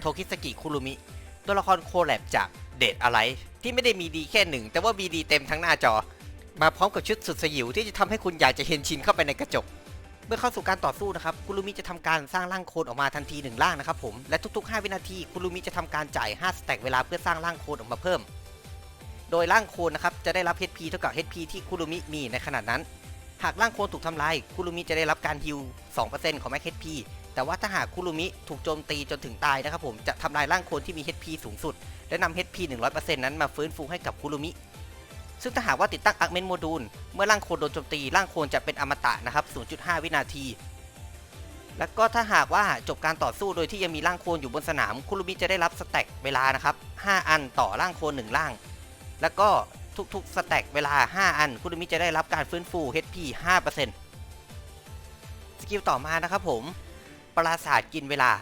โทคิสกิคุรุมิ ตัวละครโคแลบจากเดทอะไร ที่ไม่ได้มีดีแค่หนึ่ง แต่ว่ามีดีเต็มทั้งหน้าจอ มาพร้อมกับชุดสุดสยิวที่จะทำให้คุณอยากจะเห็นชินเข้าไปในกระจก เมื่อเข้าสู่การต่อสู้นะครับคุรุมิจะทำการสร้างร่างโคลนออกมาทันทีหนึ่งร่างนะครับผมและทุก ๆ 5 วินาทีคุรุมิจะทำการจ่าย5สแต็กเวลาเพื่อสร้างร่างโคลนออกมาเพิ่ม โดยร่างโคลนนะครับจะได้รับ HP เท่ากับ HP ที่คุรุมิมีในขณะนั้น หากร่างโคลนถูกทำลายคุรุมิจะได้รับการฮิล2%ของ Max HP แต่ว่าถ้าหากคุรุมิถูกโจมตีจนถึงตายนะครับผมจะทำลายร่างโคลนที่มี HP สูงสุด และนำ HP 100%นั้นมาฟื้นฟูให้กับคุรุมิ ซึ่งถ้าหากว่าติดตั้ง Augment Module เมื่อร่างโคลนโดนโจมตีร่างโคลนจะเป็นอมตะนะครับ 0.5 วินาที แล้วก็ถ้าหากว่าจบการต่อสู้โดยที่ยังมีร่างโคลนอยู่บนสนามคุรุมิจะได้รับสแต็กเวลานะครับ 5 อันต่อร่างโคลน1ร่าง แล้วก็ทุกๆสแต็กเวลา 5 อันคุรุมิจะได้รับการฟื้นฟู HP 5%สกิลต่อมานะครับผม ปราสาทกินเวลา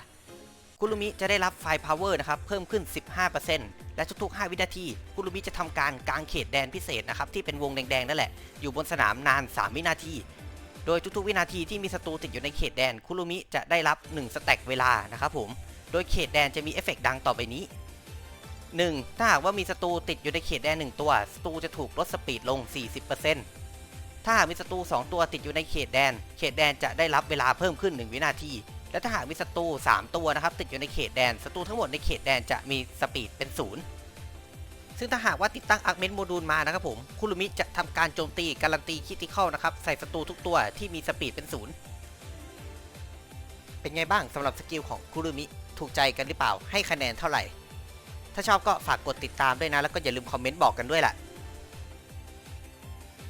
คุรุมิจะได้รับไฟพาวเวอร์นะครับเพิ่มขึ้น 15%และทุกๆ 5 วินาที คุรุมิจะทำการกางเขตแดนพิเศษนะครับที่เป็นวงแดงๆนั่นแหละ อยู่บนสนามนาน 3 วินาที โดยทุกๆ วินาทีที่มีศัตรูติดอยู่ในเขตแดน คุรุมิจะได้รับ1สแต็กเวลานะครับผม โดยเขตแดนจะมีเอฟเฟกต์ดังต่อไปนี้ 1. ถ้าหากว่ามีศัตรูติดอยู่ในเขตแดน 1 ตัวศัตรูจะถูกลดสปีดลง 40%ถ้าหากมีศัตรู2ตัวติดอยู่ในเขตแดน เขตแดนจะได้รับเวลาเพิ่มขึ้น 1 วินาที และถ้าหากมีศัตรู3 ตัวนะครับติดอยู่ในเขตแดนศัตรูทั้งหมดในเขตแดนจะมีสปีดเป็น0ซึ่งถ้าหากว่าติดตั้งอาร์เมนโมดูลมานะครับผมคุรุมิจะทำการโจมตีการันตีคิติคอลนะครับใส่ศัตรูทุกตัวที่มีสปีดเป็น0เป็นไงบ้างสำหรับสกิลของคุรุมิถูกใจกันหรือเปล่าให้คะแนนเท่าไหร่ ถ้าชอบก็ฝากกดติดตามด้วยนะ แล้วก็อย่าลืมคอมเมนต์บอกกันด้วยล่ะ